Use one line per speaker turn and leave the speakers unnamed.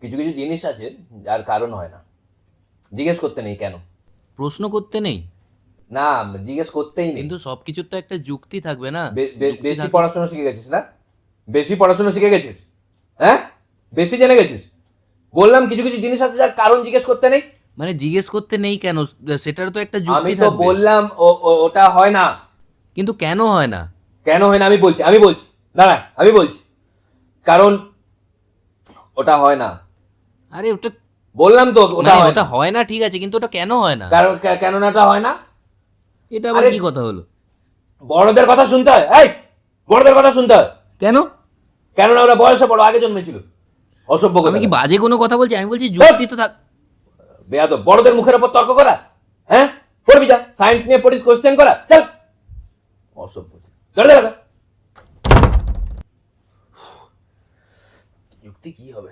কিছু কিছু জিনিস আছে যার কারণ হয় না। জিজ্ঞেস করতে নেই কেন?
প্রশ্ন করতে নেই।
না জিজ্ঞেস করতেই নেই।
কিন্তু সবকিছুর তো একটা যুক্তি থাকবে না। যুক্তি
বেশি পড়াশোনা শিখে গেছিস না? বেশি পড়াশোনা শিখে গেছিস? হ্যাঁ? বেশি জেনে গেছিস? বললাম কিছু কিছু জিনিস আছে যার কারণ জিজ্ঞেস করতে নেই।
মানে জিজ্ঞেস করতে নেই কেন? সেটার তো একটা
আমি তো বললাম ওটা হয় না।
কিন্তু কেন হয় না?
কেন হয় না? আমি বলছি আমি বলছি। দাঁড়া আমি বলছি। কারণ ওটা হয় না।
আরে ওটা
বললাম তো ওটা
মানে
হয়
ওটা হয় না ঠিক আছে কিন্তু ওটা কেন হয় না?
কারণ কেন না ওটা হয় না?
এটা আবার কি কথা হলো?
বড়দের কথা শুনতে হয়? এই বড়দের কথা শুনতে হয়?
কেন?
কেননা ওরা বয়সে বড় আগে জন্মেছিল। অসভ্য
আমি কি বাজে কোনো কথা বলছি? আমি বলছি যুক্তি তো থাক।
বেয়াদ বড়দের মুখের উপর তর্ক করা হ্যাঁ? পড়বি যা সায়েন্স নিয়ে পড়িস কোশ্চেন করা চল। অসভ্য ধরে যুক্তি কি হবে?